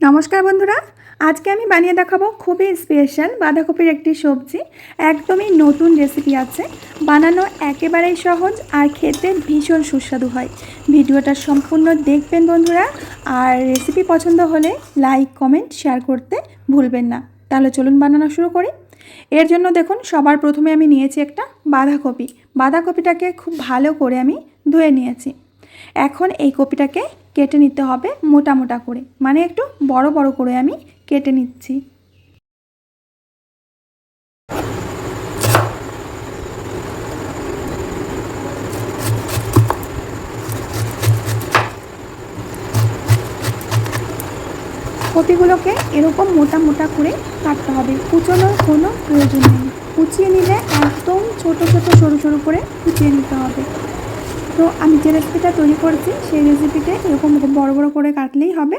নমস্কার বন্ধুরা, আজকে আমি বানিয়ে দেখাবো খুবই স্পেশাল বাঁধাকপির একটি সবজি। একদমই নতুন রেসিপি আছে। বানানো একেবারেই সহজ আর খেতে ভীষণ সুস্বাদু হয়। ভিডিওটা সম্পূর্ণ দেখবেন বন্ধুরা, আর রেসিপি পছন্দ হলে লাইক কমেন্ট শেয়ার করতে ভুলবেন না। তাহলে চলুন বানানো শুরু করি। এর জন্য দেখুন, সবার প্রথমে আমি নিয়েছি একটা বাঁধাকপি। বাঁধাকপিটাকে খুব ভালো করে আমি ধুয়ে নিয়েছি। এখন এই কপিটাকে কেটে নিতে হবে মোটা মোটা করে। মানে একটু বড় বড় করে আমি কেটে নিচ্ছি। কপিগুলোকে এরকম মোটা মোটা করে কাটতে হবে। কুচোনোর কোনো প্রয়োজন নেই। কুচিয়ে নিলে একদম ছোট ছোট সরু সরু করে কুচিয়ে নিতে হবে। তো আমি যে রেসিপিটা তৈরি করেছি, সেই রেসিপিতে এরকম বড় বড় করে কাটলেই হবে।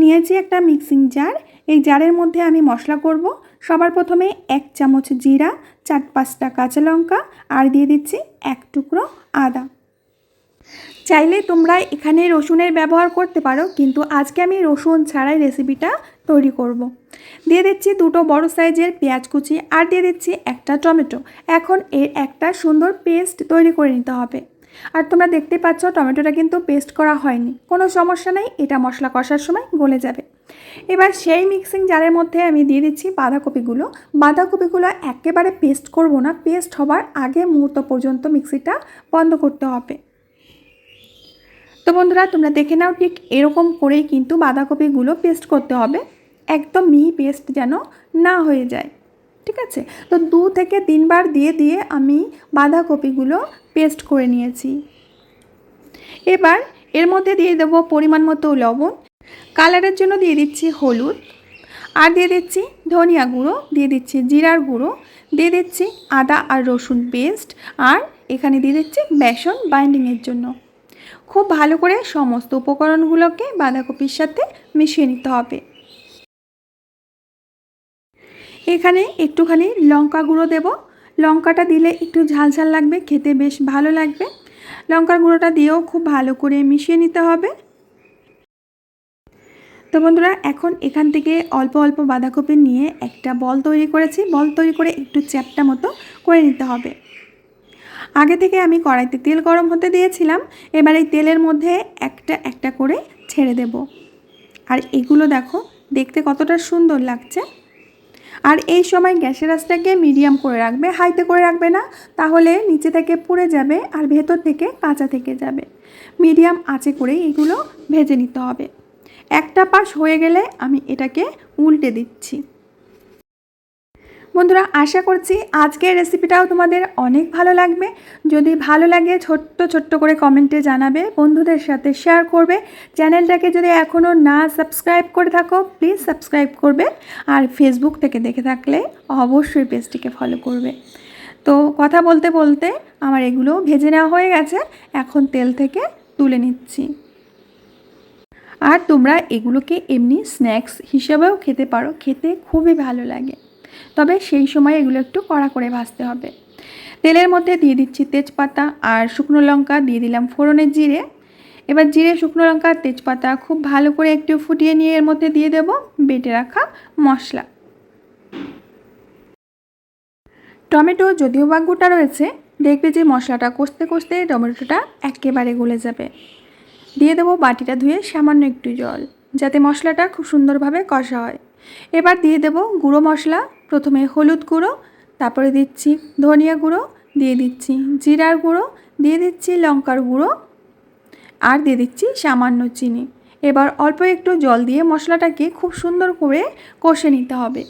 নিয়েছি একটা মিক্সিং জার এই জারের মধ্যে আমি মশলা করব। সবার প্রথমে এক চামচ জিরা, চার পাঁচটা কাঁচা লঙ্কা, আর দিয়ে দিচ্ছি এক টুকরো আদা। চাইলে তোমরা এখানে রসুনের ব্যবহার করতে পারো, কিন্তু আজকে আমি রসুন ছাড়াই রেসিপিটা তৈরি করব। দিয়ে দিচ্ছি দুটো বড় সাইজের পেঁয়াজ কুচি, আর দিয়ে দিচ্ছি একটা টমেটো। এখন এর একটা সুন্দর পেস্ট তৈরি করে নিতে হবে। আর তোমরা দেখতে পাচ্ছ টমেটোটা কিন্তু পেস্ট করা হয়নি। কোনো সমস্যা নেই, এটা মশলা কষার সময় গলে যাবে। এবার সেই মিক্সিং জারের মধ্যে আমি দিয়ে দিচ্ছি বাঁধাকপিগুলো। বাঁধাকপিগুলো একেবারে পেস্ট করব না পেস্ট হবার আগে মুহূর্ত পর্যন্ত মিক্সিটা বন্ধ করতে হবে। তো বন্ধুরা, তোমরা দেখে নাও ঠিক এরকম করেই কিন্তু বাঁধাকপিগুলো পেস্ট করতে হবে। একদম মিহি পেস্ট যেন না হয়ে যায়। ঠিক আছে? তো দু থেকে তিনবার দিয়ে দিয়ে আমি বাঁধাকপিগুলো পেস্ট করে নিয়েছি। এবার এর মধ্যে দিয়ে দেবো পরিমাণ মতো লবণ। কালারের জন্য দিয়ে দিচ্ছি হলুদ। আর দিয়ে দিচ্ছি ধনিয়া গুঁড়ো, দিয়ে দিচ্ছি জিরার গুঁড়ো, দিয়ে দিচ্ছি আদা আর রসুন পেস্ট আর এখানে দিয়ে দিচ্ছি বেসন বাইন্ডিংয়ের জন্য। খুব ভালো করে সমস্ত উপকরণগুলোকে বাঁধাকপির সাথে মিশিয়ে নিতে হবে। এখানে একটুখানি লঙ্কা গুঁড়ো দেব। লঙ্কাটা দিলে একটু ঝাল ঝাল লাগবে, খেতে বেশ ভালো লাগবে। লঙ্কার গুঁড়োটা দিয়েও খুব ভালো করে মিশিয়ে নিতে হবে। তো বন্ধুরা, এখন এখান থেকে অল্প অল্প বাঁধাকপি নিয়ে একটা বল তৈরি করেছি। বল তৈরি করে একটু চ্যাপটা মতো করে নিতে হবে। আগে থেকে আমি কড়াইতে তেল গরম হতে দিয়েছিলাম। এবার এই তেলের মধ্যে একটা একটা করে ছেড়ে দেব। আর এগুলো দেখো, দেখতে কতটা সুন্দর লাগছে। আর এই সময় গ্যাসের আঁচটাকে মিডিয়াম করে রাখবে হাইতে করে রাখবে না, তাহলে নিচে থেকে পুড়ে যাবে আর ভেতর থেকে কাঁচা থেকে যাবে। মিডিয়াম আঁচে করে এগুলো ভেজে নিতে হবে। একটা পাশ হয়ে গেলে আমি এটাকে উল্টে দিচ্ছি। বন্ধুরা, আশা করছি আজকের রেসিপিটাও তোমাদের অনেক ভালো লাগবে। যদি ভালো লাগে, ছোট্ট ছোট্ট করে কমেন্টে জানাবে, বন্ধুদের সাথে শেয়ার করবে। চ্যানেলটাকে যদি এখনও না সাবস্ক্রাইব করে থাকো প্লিজ সাবস্ক্রাইব করবে। আর ফেসবুক থেকে দেখে থাকলে অবশ্যই পেজটিকে ফলো করবে। তো কথা বলতে বলতে আমার এগুলো ভেজে নেওয়া হয়ে গেছে। এখন তেল থেকে তুলে নিচ্ছি। আর তোমরা এগুলোকে এমনি স্ন্যাক্স হিসেবেও খেতে পারো। খেতে খুবই ভালো লাগে। তবে সেই সময় এগুলো একটু কড়া করে ভাজতে হবে। তেলের মধ্যে দিয়ে দিচ্ছি তেজপাতা আর শুকনো লঙ্কা, দিয়ে দিলাম ফোড়নের জিরে। এবার জিরে, শুকনো লঙ্কা তেজপাতা খুব ভালো করে একটু ফুটিয়ে নিয়ে এর মধ্যে দিয়ে দেব বেটে রাখা মশলা। টমেটো যদিও বা গোটা রয়েছে, দেখবে যে মশলাটা কষতে কষতে টমেটোটা একেবারে গলে যাবে। দিয়ে দেবো বাটিটা ধুয়ে সামান্য একটু জল, যাতে মশলাটা খুব সুন্দরভাবে কষা হয়। এবার দিয়ে দেব গুঁড়ো মশলা প্রথমে হলুদ গুঁড়ো, তারপরে দিচ্ছি ধনিয়া গুঁড়ো, দিয়ে দিচ্ছি জিরার গুঁড়ো, দিয়ে দিচ্ছি লঙ্কার গুঁড়ো আর দিয়ে দিচ্ছি সামান্য চিনি। এবার অল্প একটু জল দিয়ে মশলাটাকে খুব সুন্দর করে কষে নিতে হবে।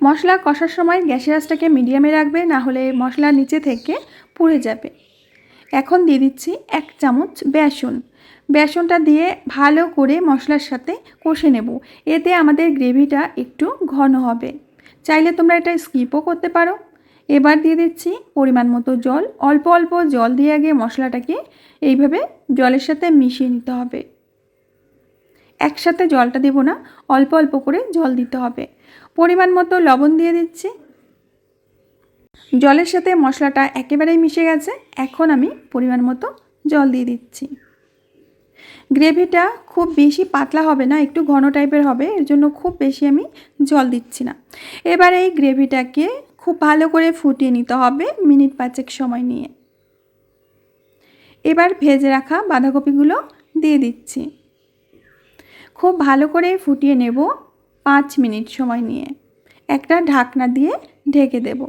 মশলা কষার সময় গ্যাসের আঁচটাকে মিডিয়ামে রাখবে, না হলে মশলা নিচে থেকে পুড়ে যাবে। এখন দিয়ে দিচ্ছি এক চামচ বেসন। বেসনটা দিয়ে ভালো করে মশলার সাথে কষে নেব। এতে আমাদের গ্রেভিটা একটু ঘন হবে। চাইলে তোমরা এটা স্কিপও করতে পারো। এবার দিয়ে দিচ্ছি পরিমাণ মতো জল। অল্প অল্প জল দিয়ে আগে মশলাটাকে এইভাবে জলের সাথে মিশিয়ে নিতে হবে। একসাথে জলটা দেব না, অল্প অল্প করে জল দিতে হবে। পরিমাণ মতো লবণ দিয়ে দিচ্ছি। জলের সাথে মশলাটা একেবারেই মিশে গেছে। এখন আমি পরিমাণ মতো জল দিয়ে দিচ্ছি। গ্রেভিটা খুব বেশি পাতলা হবে না, একটু ঘন টাইপের হবে, এর জন্য খুব বেশি আমি জল দিচ্ছি না। এবার এই গ্রেভিটাকে খুব ভালো করে ফুটিয়ে নিতে হবে মিনিট পাঁচেক সময় নিয়ে। এবার ভেজে রাখা বাঁধাকপিগুলো দিয়ে দিচ্ছি। খুব ভালো করে ফুটিয়ে নেব পাঁচ মিনিট সময় নিয়ে। একটা ঢাকনা দিয়ে ঢেকে দেব।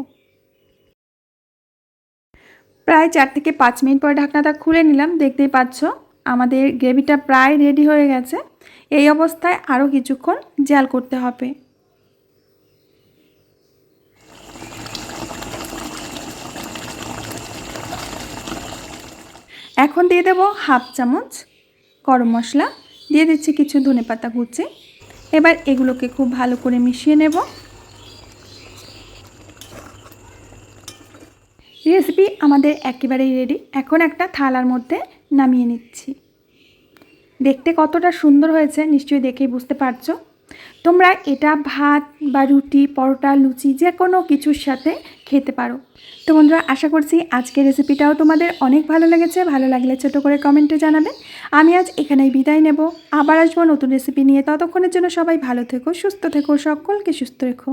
প্রায় চার থেকে পাঁচ মিনিট পর ঢাকনাটা খুলে নিলাম, দেখতেই পাচ্ছ আমাদের গ্রেভিটা প্রায় রেডি হয়ে গেছে। এই অবস্থায় আরও কিছুক্ষণ জাল করতে হবে। এখন দিয়ে দেব হাফ চামচ গরম মশলা। দিয়ে দিচ্ছি কিছু ধনেপাতা কুচি। এবার এগুলোকে খুব ভালো করে মিশিয়ে নেব। রেসিপি আমাদের একেবারেই রেডি। এখন একটা থালার মধ্যে নামিয়ে নিচ্ছি। দেখতে কতটা সুন্দর হয়েছে, নিশ্চয়ই দেখেই বুঝতে পারছ। তোমরা এটা ভাত বা রুটি, পরোটা, লুচি যে কোনো কিছুর সাথে খেতে পারো। তো বন্ধুরা, আশা করছি আজকের রেসিপিটাও তোমাদের অনেক ভালো লেগেছে। ভালো লাগলে ছোটো করে কমেন্টে জানাবে। আমি আজ এখানেই বিদায় নেব। আবার আসব নতুন রেসিপি নিয়ে। ততক্ষণের জন্য সবাই ভালো থেকো, সুস্থ থেকো, সকলকে সুস্থ রেখো।